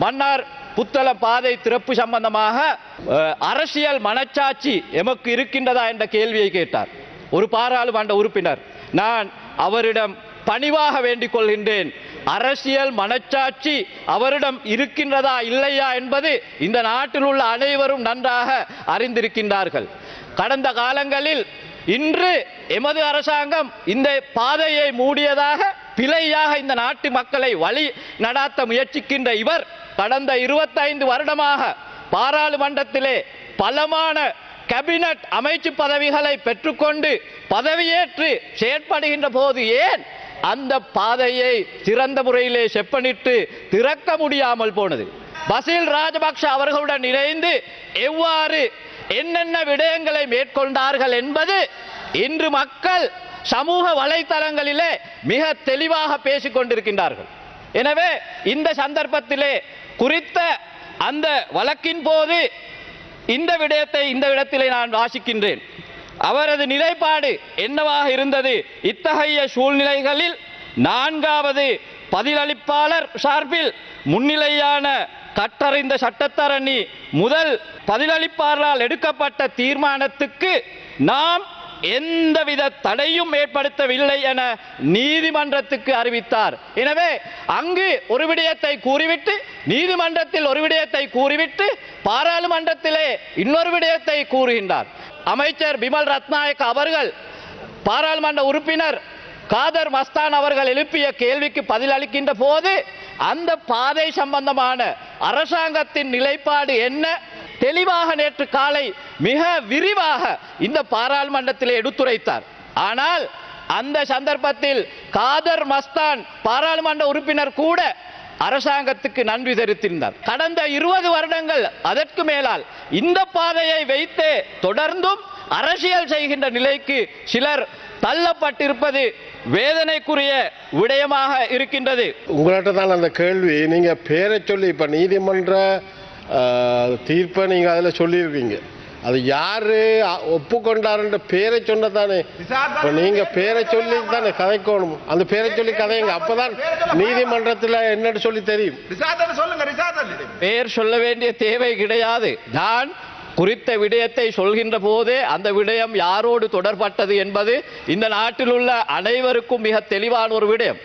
மன்னார் புத்தள பாதை திறப்பு சம்பந்தமாக அரசியல் மனச்சாட்சி எமக்கு இருக்கின்றதா என்ற கேள்வியை கேட்டார். ஒரு பாராளுமன்ற உறுப்பினர் நான் அவரிடம் பணிவாக வேண்டிக் கொள்கின்றேன். அரசியல் மனச்சாட்சி அவரிடம் இருக்கின்றதா இல்லையா என்பது இந்த நாட்டில் உள்ள அனைவரும் நன்றாக அறிந்திருக்கின்றார்கள். கடந்த காலங்களில் இன்று எமது அரசாங்கம் இந்த பாதையை மூடியதாக பிழையாக இந்த நாட்டு மக்களை வழி நடாத்த முயற்சிக்கின்ற இவர் கடந்த இருபத்தைந்து வருடமாக பாராளுமன்றத்திலே பலமான கேபினட் அமைச்சு பதவிகளை பெற்றுக்கொண்டு பதவியேற்று செயற்படுகின்ற போது ஏன் அந்த பாதையை சிறந்த முறையிலே செப்பனிட்டு திறக்க முடியாமல் போனது? பசில் ராஜபக்ஷ அவர்களுடன் இணைந்து எவ்வாறு என்னென்ன விடயங்களை மேற்கொண்டார்கள் என்பது இன்று மக்கள் சமூக வலைத்தளங்களிலே மிக தெளிவாக பேசிக் கொண்டிருக்கின்றார்கள் எனவே இந்த சந்தர்ப்பத்திலே குறித்த அந்த வழக்கின் போது இந்த விடயத்தை இந்த இடத்திலே நான் வாசிக்கின்றேன். அவரது நிலைப்பாடு என்னவாக இருந்தது? இத்தகைய சூழ்நிலைகளில் நான்காவது பதிலளிப்பாளர் சார்பில் முன்னிலையான கற்றறிந்த சட்டத்தரணி முதல் பதிலளிப்பாளரால் எடுக்கப்பட்ட தீர்மானத்துக்கு நாம் எந்தவித தடையும் ஏற்படுத்தவில்லை என நீதிமன்றத்துக்கு அறிவித்தார். எனவே அங்கு ஒரு விடயத்தை கூறிவிட்டு நீதிமன்றத்தில் ஒரு விடயத்தை கூறிவிட்டு பாராளுமன்றத்திலே இன்னொரு விடயத்தை கூறுகின்றார். அமைச்சர் பிமல் ரத்நாயக் அவர்கள் பாராளுமன்ற உறுப்பினர் காதர் மஸ்தான் அவர்கள் எழுப்பிய கேள்விக்கு பதிலளிக்கின்ற போது அந்த பாதை சம்பந்தமான அரசாங்கத்தின் நிலைப்பாடு என்ன? தெளிவாக நேற்று காலை மிக விரிவாக இந்த பாராளுமன்றத்திலே எடுத்துரைத்தார். ஆனால் அந்த சந்தர்ப்பத்தில் காதர் மஸ்தான் பாராளுமன்ற உறுப்பினர் கூட அரசாங்கத்துக்கு நன்றி தெரிவித்திருந்தார். கடந்த இருபது வருடங்கள் அதற்கு மேலால் இந்த பாதையை வைத்து தொடர்ந்தும் அரசியல் செய்கின்ற நிலைக்கு சிலர் தள்ளப்பட்டிருப்பது வேதனைக்குரிய விடயமாக இருக்கின்றது. உங்கள்கிட்ட தான் அந்த கேள்வி. நீங்க பேரை சொல்லி இப்ப நீதிமன்ற தீர்ப்பை நீங்கள் அதில் சொல்லியிருக்கீங்க அது யாரு ஒப்புக்கொண்டாருன்ற பேரை சொன்னதானே? இப்போ நீங்கள் பேரை சொல்லி தானே கதைக்கணும். அந்த பேரை சொல்லி கதைங்க. அப்பதான் நீதிமன்றத்தில் என்னன்னு சொல்லி தெரியும். பெயர் சொல்ல வேண்டிய தேவை கிடையாது. நான் குறித்த விடயத்தை சொல்கின்ற போதே அந்த விடயம் யாரோடு தொடர்பட்டது என்பது இந்த நாட்டில் உள்ள அனைவருக்கும் மிக தெளிவான ஒரு விடயம்.